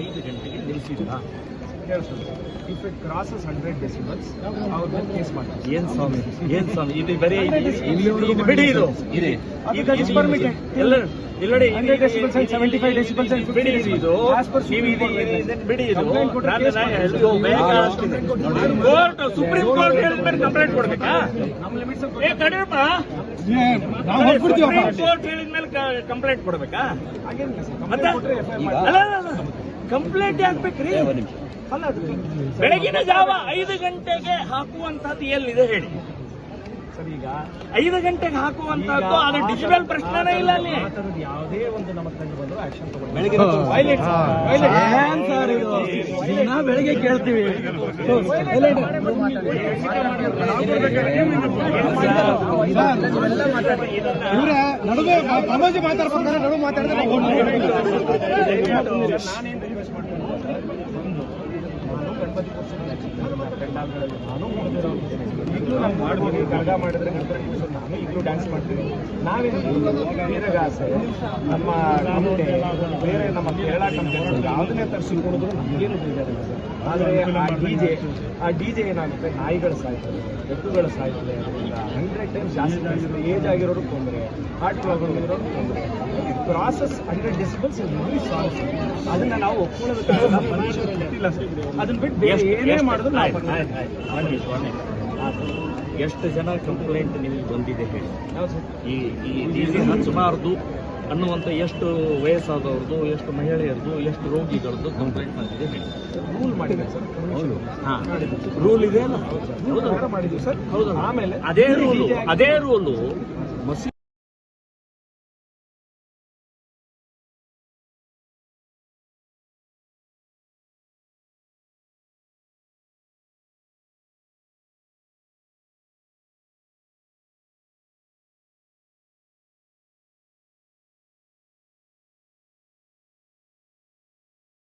ಐದು ಗಂಟೆಗೆ ನಿಲ್ಲಿಸಿದ್ರಾ if it crosses hundred decibels ಅವ್ರ ಮೇಲೆ ಕೇಸ್ ಮಾಡ್ತಾರೆ ಏನ್ ಸ್ವಾಮಿ ಏನ್ ಸ್ವಾಮಿ ಇದು ಬರೀ ಇದು- ಬಿಡಿ ಇದು. ಇದೆ. ಇದು. ಎಲ್ಲ ಇಲ್ಲಡಿ 100 decibels ಅಂಡ್ 75 ಫೈವ್ 50 ಬಿಡಿ ಇದು. ಇದು ನೀವು ಇದು ಬಿಡಿ ಇದು. ಕೋರ್ಟ್ ಸುಪ್ರೀಂ ಕೋರ್ಟ್ ಹೇಳಿದ್ಮೇಲೆ ಕಂಪ್ಲೇಂಟ್ ಕೊಡ್ಬೇಕಾ? ಏ ಕಡಿಮೆ. ಸುಪ್ರೀಂ ಕೋರ್ಟ್ ಹೇಳಿದ್ಮೇಲೆ ಕಂಪ್ಲೇಂಟ್ ಕೊಡ್ಬೇಕಾ? ಮತ್ತೆ? ಅಲ್ಲ ಕಂಪ್ಲೇಂಟ್ ಹಾಕ್ಬೇಕ್ರಿ ಅಲ್ಲ ಬೆಳಗಿನ ಜಾವ ಐದು ಗಂಟೆಗೆ ಹಾಕುವಂತದ್ದು ಎಲ್ಲಿದೆ ಹೇಳಿ ಸರ್ ಈಗ ಐದು ಗಂಟೆಗೆ ಹಾಕುವಂತದ್ದು ಅದು ಡಿಜಿಟಲ್ ಪ್ರಶ್ನೆನೇ ಇಲ್ಲ ಅಲ್ಲಿ ಯಾವುದೇ ಒಂದು ನಮ್ಮ ಕಂಡು ಬಂದ್ರು ಆಕ್ಷನ್ ತಗೊಂಡು ಬೆಳಗ್ಗೆ ಕೇಳ್ತೀವಿ ಇವ್ರೆ ನಡುವೆ ಪ್ರಮೋಜ್ ಮಾತಾಡ್ಬೇಕಾದ್ರೆ ನಡುವೆ ಮಾತಾಡಿದ್ರೆ ನಾನೇನು ರಿಕ್ವೆಸ್ಟ್ ಮಾಡ್ತೀನಿ ನಾನು ಗಣಪತಿ ಪಂಡಾಲ್ಗಳಲ್ಲಿ ನಾನು ಈಗಲೂ ನಾನು ಮಾಡ್ತೀನಿ ಗರ್ಗ ಮಾಡಿದ್ರೆ ಕೂರ್ಸೋದು ನಾನು ಈಗಲೂ ಡ್ಯಾನ್ಸ್ ಮಾಡ್ತೀನಿ ನಾವೇನು ವೀರಗಾಸೆ ನಮ್ಮ ಕಂಪೆ ಬೇರೆ ನಮ್ಮ ಕೇರಳ ಕಂಪನಿ ಯಾವುದನ್ನೇ ತರಿಸಿ ಕೊಡಿದ್ರು ನಮಗೇನು ಬೇಜಾರಿಲ್ಲ ಆದರೆ ಆ ಡಿ ಜೆ ಆ ಡಿ ಜೆ ಏನಾಗುತ್ತೆ ನಾಯಿಗಳು ಸಾಯ್ತದೆ ಬೆಕ್ಕುಗಳು ಸಾಯ್ತವೆ ಅದರಿಂದ ಹಂಡ್ರೆಡ್ ಟೈಮ್ಸ್ ಜಾಸ್ತಿ ಏಜ್ ಆಗಿರೋರು ತೊಂದರೆ. ಹಾರ್ಟ್ ಪ್ರಾಬ್ಲಮ್ ಇರೋರು ತೊಂದರೆ. Process hundred decibels very song ಅದನ್ನ ನಾವು ಒಪ್ಕೊಳ್ಳೋದಕ್ಕಾಗಲ್ಲ ಅದನ್ನ ಬಿಟ್ಟು ಬೇರೆ ಏನೇ ಮಾಡಿದ್ರು ಎಷ್ಟು ಜನ ಕಂಪ್ಲೇಂಟ್ ನಿಮಗೆ ಬಂದಿದೆ ಹೇಳಿ. ಈ ಈ ಸುಮಾರದು ಅನ್ನುವಂಥ ಎಷ್ಟು ವಯಸ್ಸಾದವ್ರದ್ದು ಎಷ್ಟು ಮಹಿಳೆಯರದು ಎಷ್ಟು ರೋಗಿಗಳದ್ದು ಕಂಪ್ಲೇಂಟ್ ಮಾಡಿದೆ ಹೇಳಿ. ರೂಲ್ ಮಾಡಿದೆ ಸರ್. ಹೌದು. ಹಾಂ. ರೂಲ್ ಇದೆ ಅಲ್ಲ? ಮಾಡಿದ್ವಿ ಸರ್. ಹೌದು. ಆಮೇಲೆ ಅದೇ ರೂಲು ಅದೇ ರೂಲು ಮಸಿ